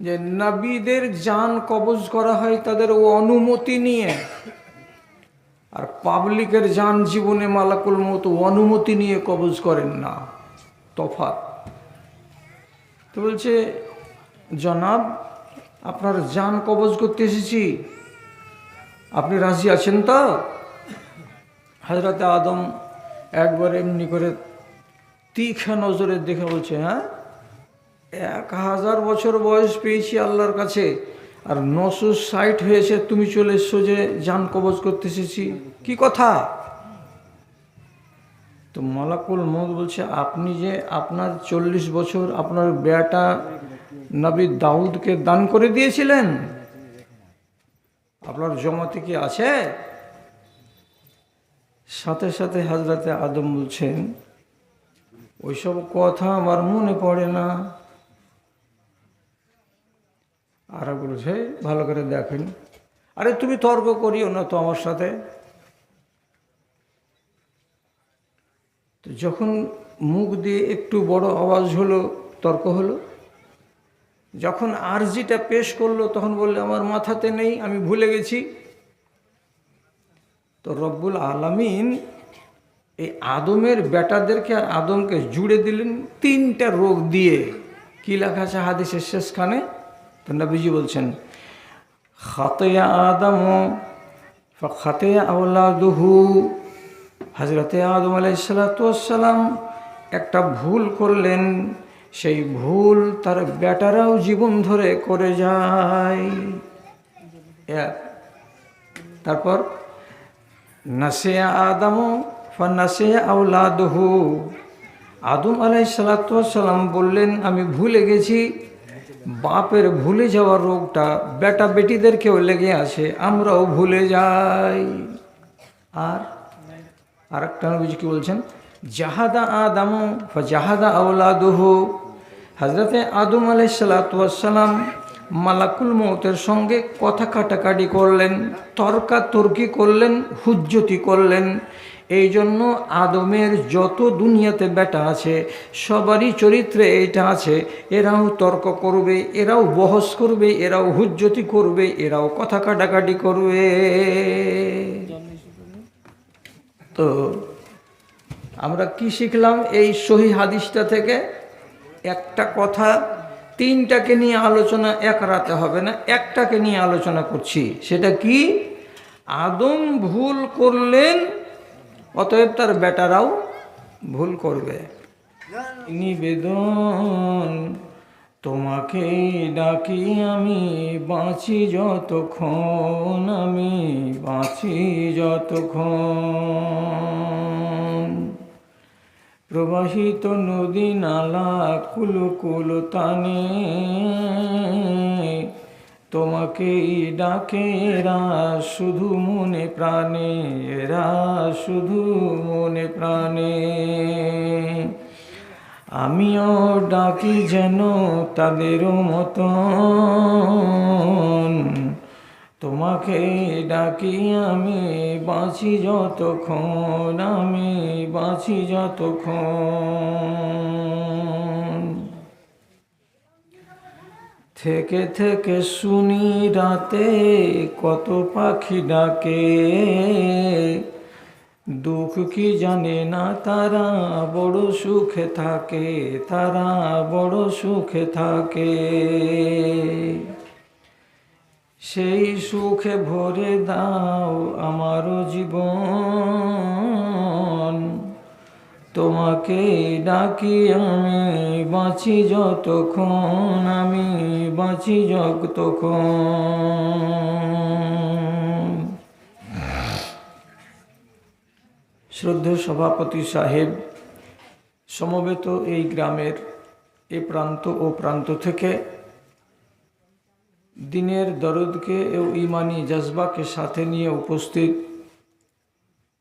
যে নবীদের যান কবজ করা হয় তাদের ও অনুমতি নিয়ে। আর পাবলিকের যান জীবনে মালাকুল মতো অনুমতি নিয়ে কবজ করেন না। তফাৎ। তো বলছে, জনাব, আপনার যান কবজ করতে এসেছি। আপনি রাজি আছেন তো? হাজরাতে আদম একবার এমনি করে তীক্ষ্ণ নজরে দেখে বলছে হ্যাঁ? এক হাজার বছর বয়স পেয়েছি আল্লাহর কাছে, আর নশো ষাট হয়েছে, তুমি চলে এসছো যে যান কবজ করতে এসেছি। কি কথা? তো মালাকুল মত বলছে, আপনি যে আপনার চল্লিশ বছর আপনার বেটা নবী দাউদকে দান করে দিয়েছিলেন, আপনার জমাতে কি আছে? সাথে সাথে হাজরাতে আদম বলছেন, ওইসব কথা আমার মনে পড়ে না। আর বলছে ভালো করে দেখেন। আরে, তুমি তর্ক করিও না তো আমার সাথে? তো যখন মুখ দিয়ে একটু বড় আওয়াজ হলো, তর্ক হলো, যখন আরজিটা পেশ করল, তখন বললে, আমার মাথাতে নেই, আমি ভুলে গেছি। তো রব্বুল আলামিন এই আদমের বেটাদেরকে আর আদমকে জুড়ে দিলেন তিনটা রোগ দিয়ে। কি লেখা আছে হাদিসের শেষখানে? নবীজি বলছেন, খাতেয়া আদম খাতেয়া আউলাদুহু হজরতে আদম আলাইসালাম একটা ভুল করলেন, সেই ভুল তার বেটারাও জীবন ধরে করে যায়। তারপর, নাসিয়া আদম ফানাসিয়া আউলাদহু আদম আলাই সালাতাম বললেন, আমি ভুলে গেছি বাপের ভুলে যাওয়ার রোগটা বেটা বেটিদেরকেও লেগে আসে আমরাও ভুলে যাই। আর আর একটা নবীজি কি বলছেন? জাহাদা আদম জাহাদা আউলাদহু হজরতে আদম আলাই সালাতাম মালাকুল মৌতের সঙ্গে কথা কাটাকাটি করলেন তর্কা তর্কি করলেন, হুজ্জতি করলেন। এই জন্য আদমের যত দুনিয়াতে বেটা আছে, সবারই চরিত্রে এটা আছে, এরাও তর্ক করবে, এরাও বহস করবে, এরাও হুজ্জতি করবে, এরাও কথা কাটাকাটি করবে। তো আমরা কি শিখলাম এই সহি হাদিসটা থেকে? একটা কথা, তিনটাকে নিয়ে আলোচনা, এক রাতে হবে না, একটাকে নিয়ে আলোচনা করছি। সেটা কি? আদম ভুল করলেন অতএব তার বেটারাও ভুল করবে। নিবেদন, তোমাকে ডাকি আমি, বাঁচি যতক্ষণ, আমি বাঁচি যতক্ষণ। প্রবাহিত নদী, নালা কুলো কুলো তানে তোমাকেই ডাকে এরা, শুধু মনে প্রাণে, এরা শুধু মনে প্রাণে। আমিও ডাকি যেন তাদেরও মতন। তোমাকে ডাকি আমি, বাঁচি যতক্ষণ, আমি বাঁচি যতক্ষণ। থেকে থেকে শুনি রাতে কত পাখি ডাকে। দুঃখ কি জানে না তারা বড় সুখে থাকে, তারা বড় সুখে থাকে। সেই সুখে ভরে দাও আমারও জীবন। তোমাকে ডাকি আমি, বাঁচি যতক্ষণ, আমি বাঁচি যতক্ষণ। শ্রদ্ধেয় সভাপতি সাহেব, সমবেত এই গ্রামের এ প্রান্ত ও প্রান্ত থেকে দিনের দরদকে ও ইমানি জজবাকে সাথে নিয়ে উপস্থিত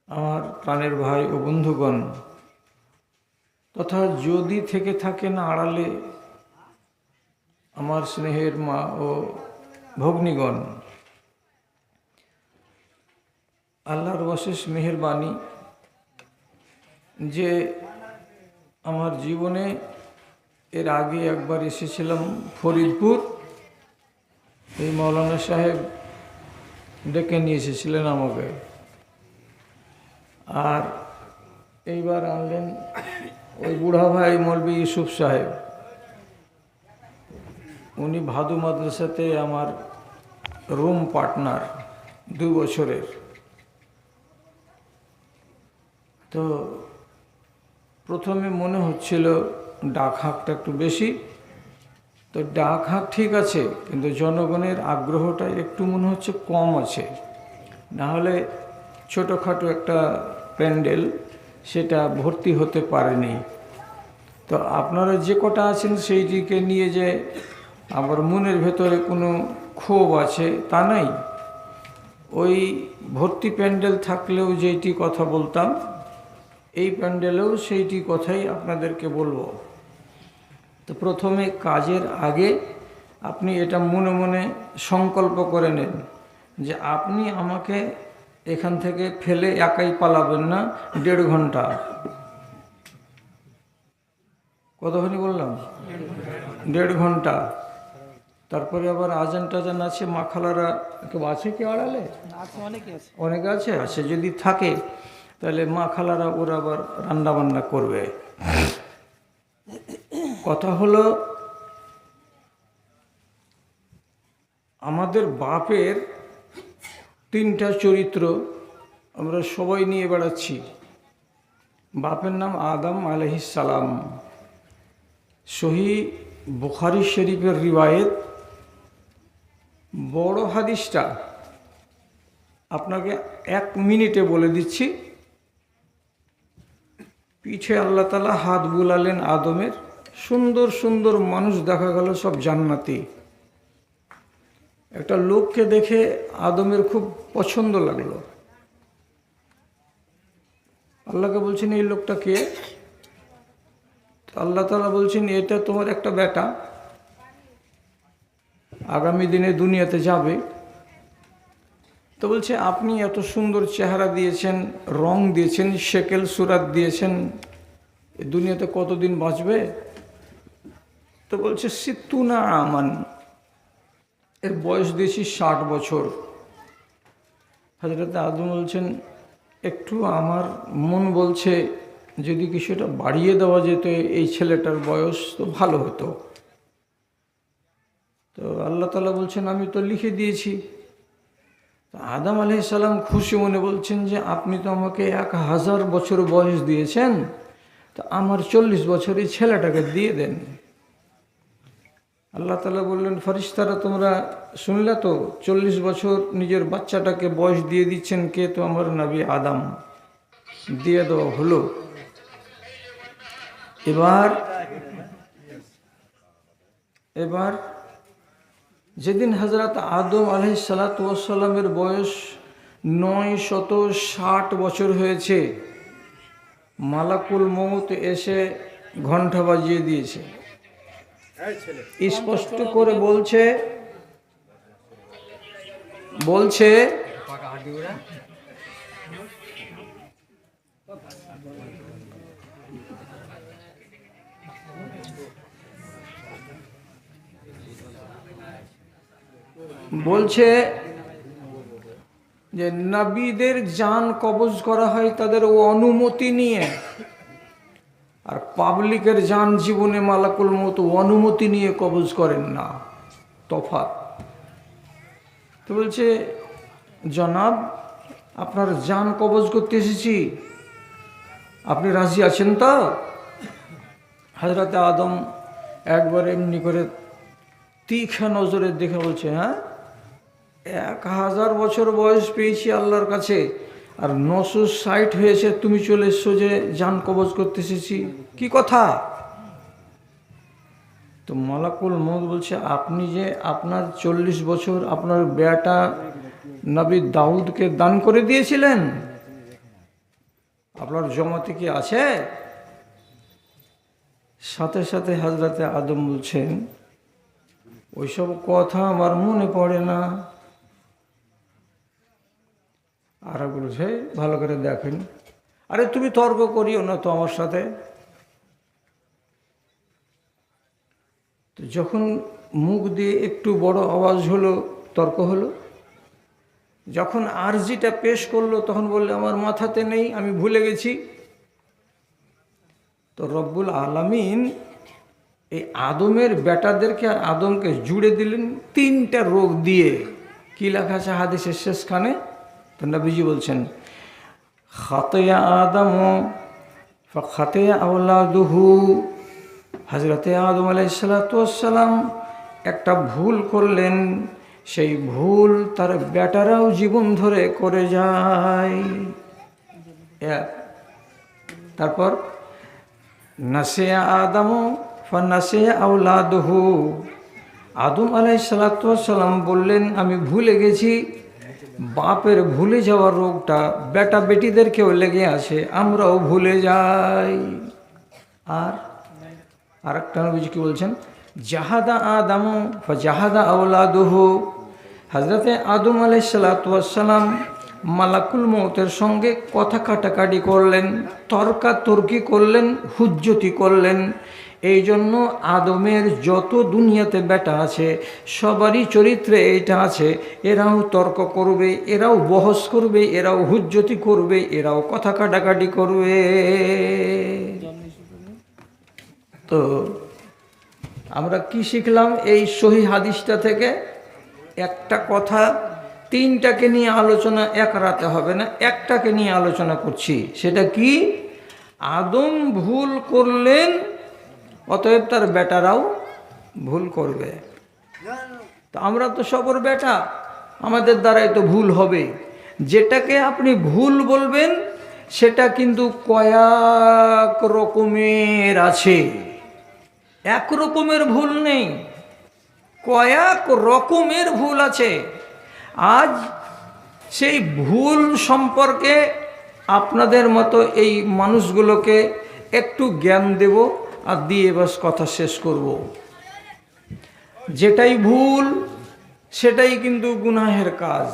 আমার প্রাণের ভাই ও বন্ধুগণ তথা যদি থেকে থাকেন আড়ালে আমার স্নেহের মা ও ভগ্নীগণ, আল্লাহর অশেষ মেহরবানি যে আমার জীবনে এর আগে একবার এসেছিলাম ফরিদপুর, এই মৌলানা সাহেব ডেকে নিয়ে এসেছিলেন আমাকে। আর এইবার আনলেন ওই বুড়া ভাই মৌলবী ইউসুফ সাহেব, উনি ভাদু মাদ্রাসাতে আমার রুম পার্টনার দু বছরের। তো প্রথমে মনে হচ্ছিল ডাক হাঁকটা একটু বেশি। তো ডাক হাঁক ঠিক আছে, কিন্তু জনগণের আগ্রহটা একটু মনে হচ্ছে কম আছে। না হলে ছোটোখাটো একটা প্যান্ডেল সেটা ভর্তি হতে পারেনি। তো আপনারা যে কটা আছেন সেইটিকে নিয়ে যে আমার মনের ভেতরে কোনো ক্ষোভ আছে তা নাই। ওই ভর্তি প্যান্ডেল থাকলেও যেইটি কথা বলতাম, এই প্যান্ডেলেও সেইটি কথাই আপনাদেরকে বলব। তো প্রথমে কাজের আগে আপনি এটা মনে মনে সংকল্প করে নেন যে আপনি আমাকে এখান থেকে ফেলে একাই পালাবেন না দেড় ঘণ্টা। কতখানি বললাম? দেড় ঘণ্টা। তারপরে আবার আজান টাজান আছে মাখালারা কেউ আছে কি আড়ালে? অনেকে আছে। আছে? যদি থাকে তাহলে মা খালারা ওরা আবার রান্না বান্না করবে। কথা হলো আমাদের বাপের তিনটা চরিত্র আমরা সবাই নিয়ে বেড়াচ্ছি। বাপের নাম আদম সালাম। সহি বুখারি শরীফের রিবায়েত বড় হাদিসটা আপনাকে এক মিনিটে বলে দিচ্ছি। পিছে আল্লাহ তালা হাত বুলালেন আদমের। সুন্দর সুন্দর মানুষ দেখা গেল সব জান্নাতি। একটা লোককে দেখে আদমের খুব পছন্দ লাগল। আল্লাহকে বলছেন, এই লোকটা কে? আল্লাহ তালা বলছেন, এটা তোমার একটা বেটা। আগামী দিনে দুনিয়াতে যাবে। তো বলছে, আপনি এত সুন্দর চেহারা দিয়েছেন, রং দিয়েছেন শেকেল সুরাত দিয়েছেন। দুনিয়াতে কতদিন বাঁচবে? তো বলছে, সিত্তুনা আমান। এর বয়স দিয়েছি ষাট বছর। হাজরত আদম বলছেন, একটু আমার মন বলছে, যদি কিছুটা বাড়িয়ে দেওয়া যেত, এই ছেলেটার বয়স তো ভালো হতো। তো আল্লাহ তালা বলছেন, আমি তো লিখে দিয়েছি। আদাম আলাইসাল্লাম খুশি মনে বলছেন যে, আপনি তো আমাকে এক হাজার বছর বয়স দিয়েছেন, তো আমার চল্লিশ বছরের ছেলেটাকে দিয়ে দেন। আল্লাহ তালা বললেন ফরিস্তারা তোমরা শুনলে তো, চল্লিশ বছর নিজের বাচ্চাটাকে বয়স দিয়ে দিচ্ছেন কে তো আমার নবী আদাম। দিয়ে দেওয়া হলো। এবার এবার যেদিন হজরত আদম আলহ সালাতামের বয়স নয় শত ষাট বছর হয়েছে, মালাকুল মৌত এসে ঘণ্টা বাজিয়ে দিয়েছে। স্পষ্ট করে বলছে বলছে বলছে যে নবীদের জান কবজ করা হয় তাদের অনুমতি নিয়ে। পাবলিকের যান জীবনে মালাকুল মতো অনুমতি নিয়ে কবজ করেন না। তফাৎ। তো বলছে, জনাব, আপনার যান কবজ করতে এসেছি। আপনি রাজি আছেন তো? হাজরাতে আদম একবার এমনি করে তীক্ষা নজরে দেখে বলছে হ্যাঁ এক হাজার বছর বয়স পেয়েছি আল্লাহর কাছে। আর নশো ষাট হয়েছে, তুমি চলে এসছো যে যান কবজ করতে এসেছি। কি কথা? তো মালাকুল মদ বলছে, আপনি যে আপনার চল্লিশ বছর আপনার বেটা নবী দাউদকে দান করে দিয়েছিলেন, আপনার জমাতে কি আছে? সাথে সাথে হাজরাতে আদম বলছেন, ওইসব কথা আমার মনে পড়ে না। আর বলছে ভালো করে দেখেন। আরে, তুমি তর্ক করিও না তো আমার সাথে। তো যখন মুখ দিয়ে একটু বড় আওয়াজ হলো, তর্ক হলো, যখন আরজিটা পেশ করল, তখন বললে, আমার মাথাতে নেই, আমি ভুলে গেছি। তো রব্বুল আলামিন এই আদমের বেটাদেরকে আর আদমকে জুড়ে দিলেন তিনটা রোগ দিয়ে। কি লেখা আছে হাদিসের শেষখানে? তো নবীজি বলছেন, খাতয়া আদম খাতয়া আউলাদুহু হজরতে আদম আলাইসালাম একটা ভুল করলেন, সেই ভুল তার বেটারাও জীবন ধরে করে যায়। তারপর নাসে আদম ফান্নাসে আউলাদহু আদম আলাইসালাম বললেন, আমি ভুলে গেছি। বাপের ভুলে যাওয়ার রোগটা বেটা বেটিদেরকেও লেগে আছে, আমরাও ভুলে যাই। আর আর একটা নবীজি কি বলছেন? জাহাদা আদম জাহাদা আউলাদহ হজরতে আদম আলাইসালাম মালাকুল মৌতের সঙ্গে কথা কাটাকাটি করলেন তর্কা তর্কি করলেন, হুজ্জতি করলেন। এই জন্য আদমের যত দুনিয়াতে বেটা আছে, সবারই চরিত্রে এটা আছে, এরাও তর্ক করবে, এরাও বহস করবে, এরাও হুজ্জতি করবে, এরাও কথা কাটাকাটি করবে। তো আমরা কি শিখলাম এই সহি হাদিসটা থেকে? একটা কথা তিনটাকে নিয়ে আলোচনা এক রাতে হবে না, একটাকে নিয়ে আলোচনা করছি। সেটা কি? আদম ভুল করলেন অতএব তার বেটারাও ভুল করবে। তো আমরা তো সবর বেটা, আমাদের দ্বারাই তো ভুল হবে। যেটাকে আপনি ভুল বলবেন, সেটা কিন্তু কয়েক রকমের আছে। এক রকমের ভুল নেই, কয়েক রকমের ভুল আছে। আজ সেই ভুল সম্পর্কে আপনাদের মতো এই মানুষগুলোকে একটু জ্ঞান দেব। আর দিয়ে বাস কথা শেষ করব। যেটাই ভুল, সেটাই কিন্তু গুনাহের কাজ।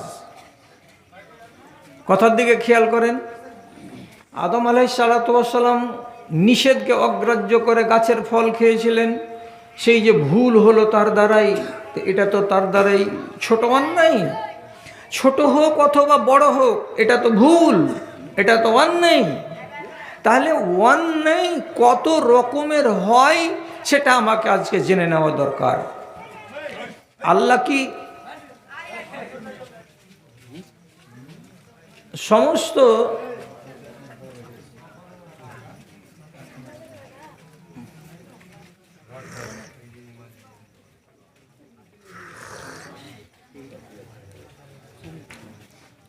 কথার দিকে খেয়াল করেন, আদম আলাই সালাতাম নিষেধকে অগ্রাহ্য করে গাছের ফল খেয়েছিলেন। সেই যে ভুল হলো তার দ্বারাই এটা তো তার দ্বারাই ছোট অন্যায়। ছোট হোক অথবা বড় হোক, এটা তো ভুল, এটা তো অন্যায়। তাহলে অন্যায় কত রকমের হয় সেটা আমাকে আজকে জেনে নেওয়া দরকার। আল্লাহ কি সমস্ত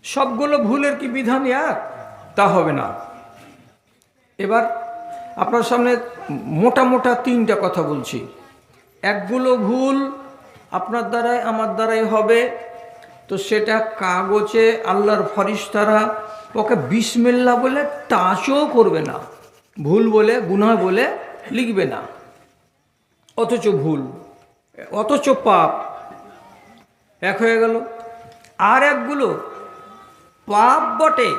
সবগুলো ভুলের কি বিধান এক? তা হবে না। এবার আপনার সামনে মোটা মোটা তিনটা কথা বলছি। একগুলো ভুল আপনার দ্বারাই, আমার দ্বারাই হবে। তো সেটা কাগজে আল্লাহর ফরিস্তারা ওকে বিসমিল্লা বলে টাচও করবে না। ভুল বলে, গুনাহ বলে লিখবে না। অথচ ভুল। অথচ পাপ। এক হয়ে গেল। আর একগুলো, পাপ বটে।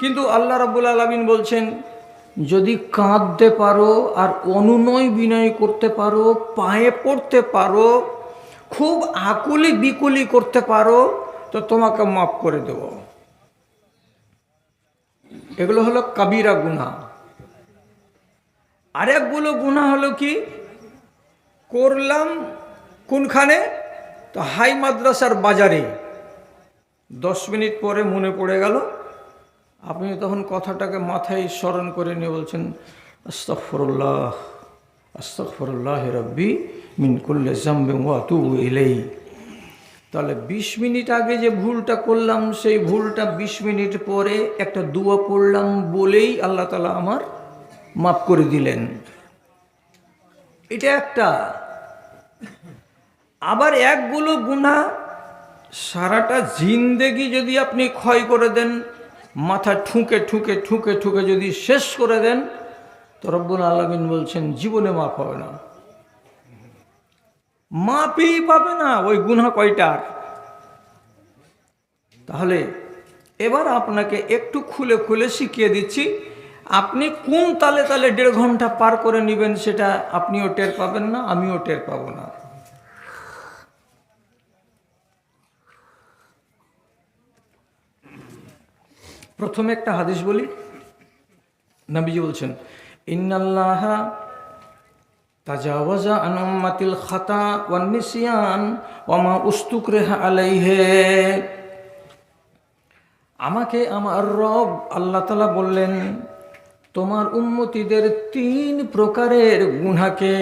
কিন্তু আল্লাহ রাবুল আলমিন বলছেন যদি কাঁদতে পারো আর অনুনয় বিনয় করতে পারো, পায়ে পড়তে পারো, খুব আকুলি বিকুলি করতে পারো, তো তোমাকে মাফ করে দেব। এগুলো হলো কাবিরা গুনা আরেকগুলো গুণা হলো কি? করলাম কোনখানে? তো হাই মাদ্রাসার বাজারে। দশ মিনিট পরে মনে পড়ে গেল আপনি তখন কথাটাকে মাথায় স্মরণ করে নিয়ে বলছেন আস্তফরুল্লাহ আস্তফরুল্লাহ রব্বি মিন করলে জাম্বে ওয়াতু এলেই তাহলে বিশ মিনিট আগে যে ভুলটা করলাম, সেই ভুলটা বিশ মিনিট পরে একটা দুয়া পড়লাম বলেই আল্লাহ তালা আমার মাফ করে দিলেন। এটা একটা। আবার একগুলো গুণা সারাটা জিন্দেগি যদি আপনি ক্ষয় করে দেন মাথা ঠুঁকে ঠুঁকে ঠুঁকে ঠুকে যদি শেষ করে দেন, তো রব্বুল আলমিন বলছেন, জীবনে মাফ হবে না। মাপই পাবে না, ওই গুনা কয়টার? তাহলে এবার আপনাকে একটু খুলে খুলে শিখিয়ে দিচ্ছি, আপনি কোন তালে তালে দেড় ঘণ্টা পার করে নেবেন সেটা আপনিও টের পাবেন না, আমিও টের পাবো না। প্রথমে একটা হাদিস বলি। নবীজি বলছেন, ইন্নাল্লাহ তাজাওয়াজা আন উম্মাতিল খাতা ওয়ান নিসিয়ান ওয়ামা উস্তুকরেহা আলাইহে। আমাকে আমার রব আল্লাহ তালা বললেন, তোমার উন্মতিদের তিন প্রকারের গুনাকে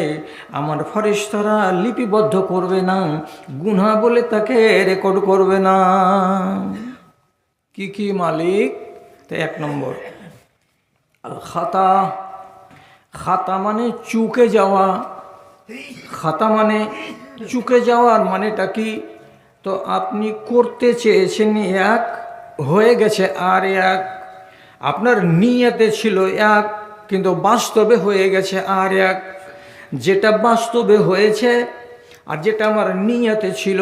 আমার ফরিস্তারা লিপিবদ্ধ করবে না গুনা বলে তাকে রেকর্ড করবে না। কি কি মালিক? তো এক নম্বর। খাতা খাতা মানে চুকে যাওয়া। খাতা মানে চুকে যাওয়ার মানেটা কি? তো আপনি করতে চেয়েছেন এক, হয়ে গেছে আর এক। আপনার নিয়তে ছিল এক, কিন্তু বাস্তবে হয়ে গেছে আর এক। যেটা বাস্তবে হয়েছে আর যেটা আমার নিয়তে ছিল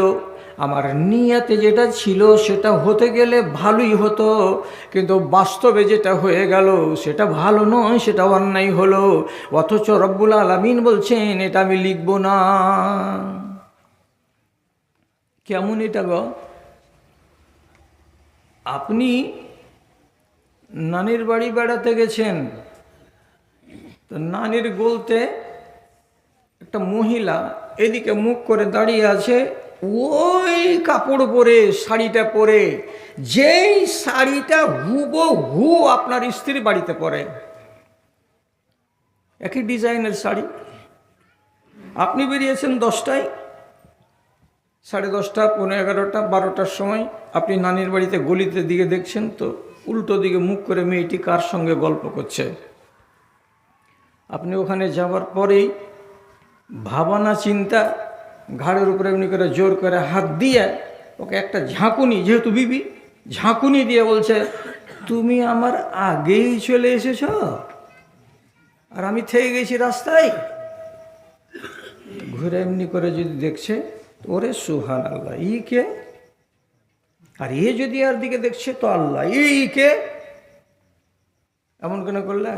আমার নিয়াতে যেটা ছিল সেটা হতে গেলে ভালোই হতো, কিন্তু বাস্তবে যেটা হয়ে গেল সেটা ভালো নয়, সেটা অন্যায় হলো। অথচ রব্বুল আলমিন বলছেন, এটা আমি লিখব না। কেমন এটা গো? আপনি নানির বাড়ি বেড়াতে গেছেন, তো নানির গোলতে একটা মহিলা এদিকে মুখ করে দাঁড়িয়ে আছে ওই কাপড় পরে, শাড়িটা পরে, যেই শাড়িটা হুবো হু আপনার স্ত্রীর বাড়িতে পরে। একই ডিজাইনের শাড়ি। আপনি বেরিয়েছেন দশটায়, সাড়ে দশটা পনেরো এগারোটা, বারোটার সময় আপনি নানির বাড়িতে গলিতে দিকে দেখছেন তো, উল্টো দিকে মুখ করে মেয়েটি কার সঙ্গে গল্প করছে। আপনি ওখানে যাওয়ার পরেই ভাবনা, চিন্তা ঘাড়ের উপরে এমনি করে জোর করে হাত দিয়ে ওকে একটা ঝাঁকুনি, যেহেতু বিবি, ঝাঁকুনি দিয়ে বলছে, তুমি আমার আগেই চলে এসেছ? আর আমি থেকে গেছি রাস্তায়? ঘুরে এমনি করে যদি দেখছে, ওরে সুহান আল্লাহ ই কে? আর এ যদি আর দিকে দেখছে, তো আল্লাহ ই কে? এমন কেন করলে?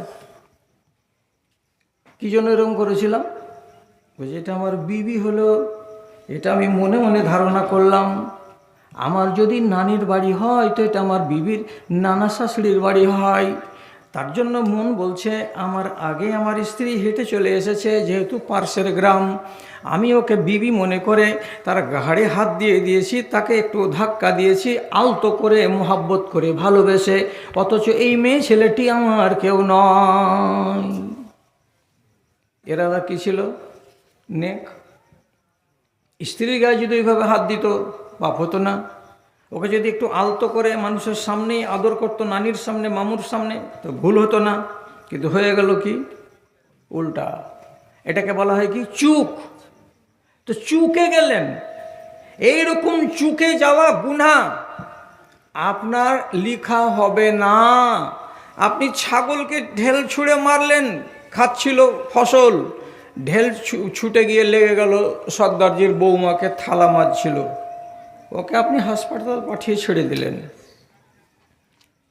কি জন্য এরকম করেছিলাম? বলছে, এটা আমার বিবি হলো এটা আমি মনে মনে ধারণা করলাম। আমার যদি নানির বাড়ি হয়, তো এটা আমার বিবির নানা শাশুড়ির বাড়ি হয়। তার জন্য মন বলছে, আমার আগে আমার স্ত্রী হেঁটে চলে এসেছে, যেহেতু পার্শ্বের গ্রাম। আমি ওকে বিবি মনে করে তার ঘাড়ে হাত দিয়ে দিয়েছি, তাকে একটু ধাক্কা দিয়েছি, আলতো করে, মোহাব্বত করে ভালোবেসে। অথচ এই মেয়ে ছেলেটি আমার কেউ নয়। এরা কি ছিল? নেক। স্ত্রীর গায়ে যদি ওইভাবে হাত দিত পাপ হতো না। ওকে যদি একটু আলতো করে মানুষের সামনেই আদর করতো, নানির সামনে, মামুর সামনে, তো ভুল হতো না। কিন্তু হয়ে গেল কি? উল্টা। এটাকে বলা হয় কি? চুক। তো চুকে গেলেন। এইরকম চুকে যাওয়া গুনা আপনার লিখা হবে না। আপনি ছাগলকে ঢেল ছুঁড়ে মারলেন, খাচ্ছিল ফসল। ঢেল ছুটে গিয়ে লেগে গেল সর্দারজির বৌমাকে থালা মারছিল ওকে আপনি হাসপাতাল পাঠিয়ে ছেড়ে দিলেন।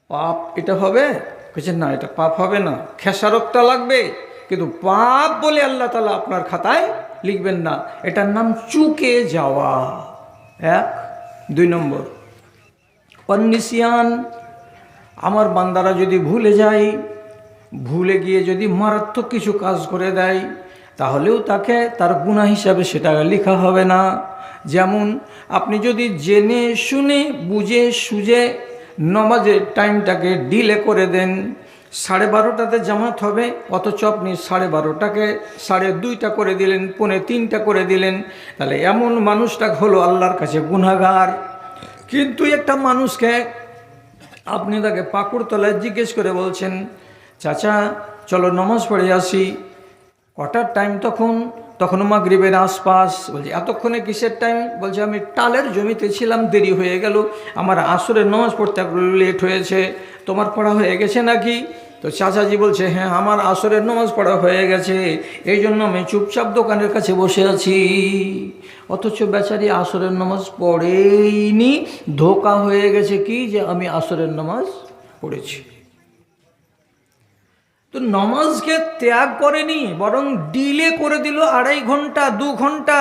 পাপ এটা হবে? বলছে না, এটা পাপ হবে না। খেসারতটা লাগবে। কিন্তু পাপ বলে আল্লাহ তালা আপনার খাতায় লিখবেন না। এটার নাম চুকে যাওয়া। এক। দুই নম্বর। অন্নিসিয়ান আমার বান্দারা যদি ভুলে যায়, ভুলে গিয়ে যদি মারাত্মক কিছু কাজ করে দেয় তাহলেও তাকে তার গুণা হিসাবে সেটা লেখা হবে না। যেমন আপনি যদি জেনে শুনে, বুঝে, সুঝে নমাজের টাইমটাকে ডিলে করে দেন, সাড়ে বারোটাতে জামাত হবে, অথচ আপনি সাড়ে বারোটাকে সাড়ে দুইটা করে দিলেন, পৌনে তিনটা করে দিলেন, তাহলে এমন মানুষটা হলো আল্লাহর কাছে গুনাগার কিন্তু একটা মানুষকে আপনি তাকে পাকুড় তলায় জিজ্ঞেস করে বলছেন, চাচা, চলো নমাজ পড়ে আসি। কটার টাইম তখন তখন মা মাগরিবের আশপাশ বলছি, এতক্ষণে কিসের টাইম বলছে, আমি টালের জমিতে ছিলাম, দেরি হয়ে গেল। আমার আসরের নামাজ পড়তে লেট হয়েছে। তোমার পড়া হয়ে গেছে নাকি? তো চাচাজি বলছে হ্যাঁ আমার আসরের নামাজ পড়া হয়ে গেছে। এই জন্য আমি চুপচাপ দোকানের কাছে বসে আছি। অথচ বেচারি আসরের নামাজ পড়েইনি। ধোকা হয়ে গেছে কি যে আমি আসরের নামাজ পড়েছি? তো নমাজকে ত্যাগ করেনি, বরং ডিলে করে দিল আড়াই ঘণ্টা, দু ঘণ্টা।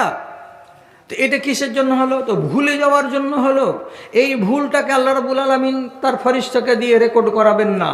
তো এটা কিসের জন্য হলো? তো ভুলে যাওয়ার জন্য হলো। এই ভুলটাকে আল্লাহ রাবুল আলমিন তার ফরিস্তাকে দিয়ে রেকর্ড করাবেন না।